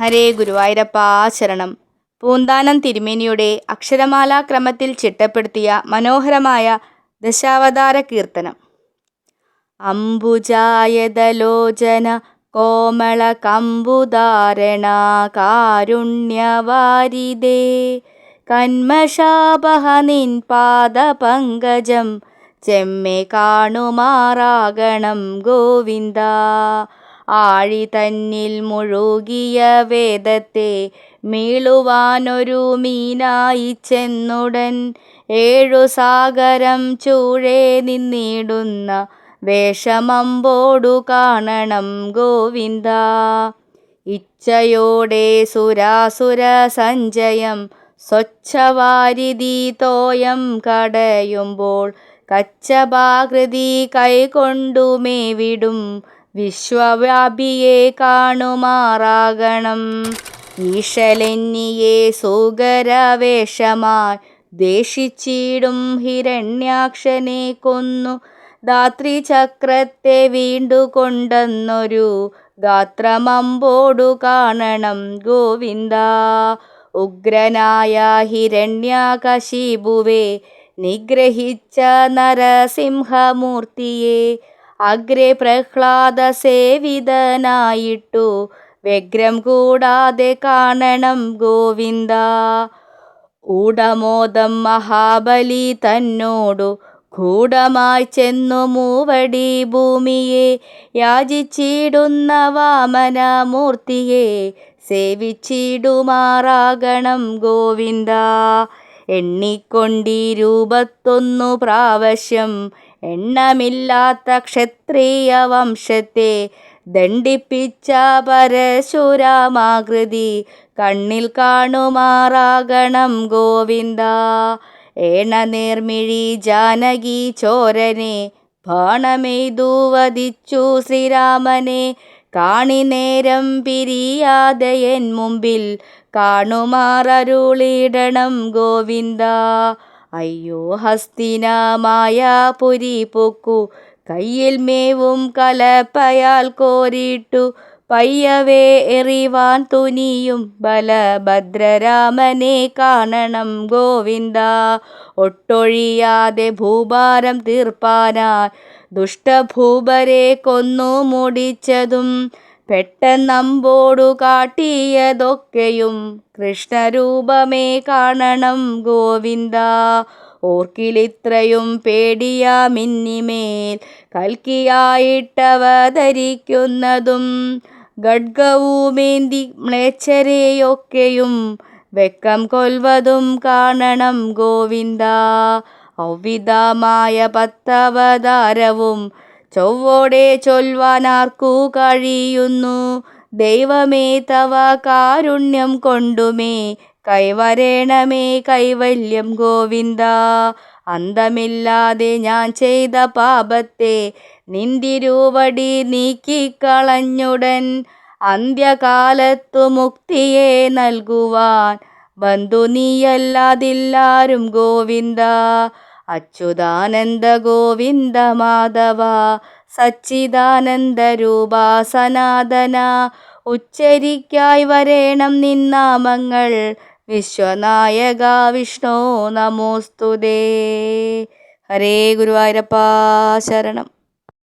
ഹരേ ഗുരുവായൂരപ്പാ ശരണം. പൂന്താനം തിരുമേനിയുടെ അക്ഷരമാലാ ക്രമത്തിൽ ചിട്ടപ്പെടുത്തിയ മനോഹരമായ ദശാവതാര കീർത്തനം. അംബുജായതലോചന കോമള കമ്പുധാരണ കാരുണ്യവാരിതേ. നിൻ പാദപങ്കജം ചെമ്മെ കാണുമാറാകണം ഗോവിന്ദ. ആഴി തന്നിൽ മുഴുകിയ വേദത്തെ മീളുവാനൊരു മീനായി ചെന്നുടൻ ഏഴു സാഗരം ചൂഴേ നിന്നിടുന്ന വേഷമമ്പോടു കാണണം ഗോവിന്ദ. ഇച്ഛയോടെ സുരാസുര സഞ്ചയം സ്വച്ഛവാരിധി തോയം കടയുമ്പോൾ കച്ചഭാകൃതി കൈകൊണ്ടുമേവിടും വിശ്വവ്യാപിയെ കാണുമാറാകണം. ഈശലെന്നിയെ സുഗരവേഷമായി ദേഷിച്ചിടും ഹിരണ്യാക്ഷനെ കൊന്നു. ധാത്രിചക്രത്തെ വീണ്ടു കൊണ്ടെന്നൊരു ഗാത്രമമ്പോടു കാണണം. ഗോവിന്ദ ഉഗ്രനായ ഹിരണ്യകശിപുവെ നിഗ്രഹിച്ച നരസിംഹമൂർത്തിയെ അഗ്രേ പ്രഹ്ലാദ സേവിതനായിട്ടു. വ്യഗ്രം കൂടാതെ കാണണം ഗോവിന്ദ. ഊടമോദം മഹാബലി തന്നോടു. കൂടമായി ചെന്നു മൂവടി ഭൂമിയെ. യാചിച്ചിടുന്ന വാമനമൂർത്തിയെ സേവിച്ചിടുമാറാകണം ഗോവിന്ദ. എണ്ണിക്കൊണ്ടി രൂപത്തൊന്നു പ്രാവശ്യം എണ്ണമില്ലാത്ത ക്ഷത്രിയ വംശത്തെ ദണ്ഡിപ്പിച്ച പരശുരാമാകൃതി കണ്ണിൽ കാണുമാറാകണം ഗോവിന്ദ. ഏണ നേർമിഴി ജാനകി ചോരനെ ബാണമെയ്തു വധിച്ചു ശ്രീരാമനെ. കാണി നേരം പിരിയാതെ മുമ്പിൽ കാണുമാറരുളിയിടണം ഗോവിന്ദ. അയ്യോ ഹസ്തിനമായ പുരി പൊക്കു. കയ്യിൽ മേവും കലപ്പയാൽ കോരിട്ടു. പയ്യവേ എറിവാൻ തുനിയും ബലഭദ്രരാമനെ കാണണം ഗോവിന്ദ. ഒട്ടൊഴിയാതെ ഭൂഭാരം തീർപ്പാനായി ദുഷ്ടഭൂപരെ കൊന്നു മുടിച്ചതും പെട്ടെന്നമ്പോടു കാട്ടിയതൊക്കെയും കൃഷ്ണരൂപമേ കാണണം ഗോവിന്ദ. ഓർക്കിലിത്രയും പേടിയ മിന്നിമേൽ കൽക്കിയായിട്ടവതരിക്കുന്നതും ഖഡ്ഗവുമേന്തി മ്ലേച്ഛരെയൊക്കെയും വെക്കം കൊൽവതും കാണണം ഗോവിന്ദ. ഔവിധമായ പത്തവതാരവും ചൊവ്വോടെ ചൊൽവാനാർക്കു കഴിയുന്നു? ദൈവമേ തവ കാരുണ്യം കൊണ്ടുമേ. കൈവരേണമേ കൈവല്യം ഗോവിന്ദ. അന്തമില്ലാതെ ഞാൻ ചെയ്ത പാപത്തെ നിന്തിരുവടി നീക്കിക്കളഞ്ഞുടൻ അന്ത്യകാലത്തു മുക്തിയെ നൽകുവാൻ ബന്ധു നീയല്ലാതില്ലാരും ഗോവിന്ദ. അച്യുതാനന്ദ ഗോവിന്ദ മാധവ സച്ചിദാനന്ദ രൂപ സനാതന ഉച്ചരിക്കായി വരേണം നിന്നാമങ്ങൾ വിശ്വനായക വിഷ്ണോ നമോസ്തുതേ. ഹരേ ഗുരുവായൂരപ്പ ശരണം.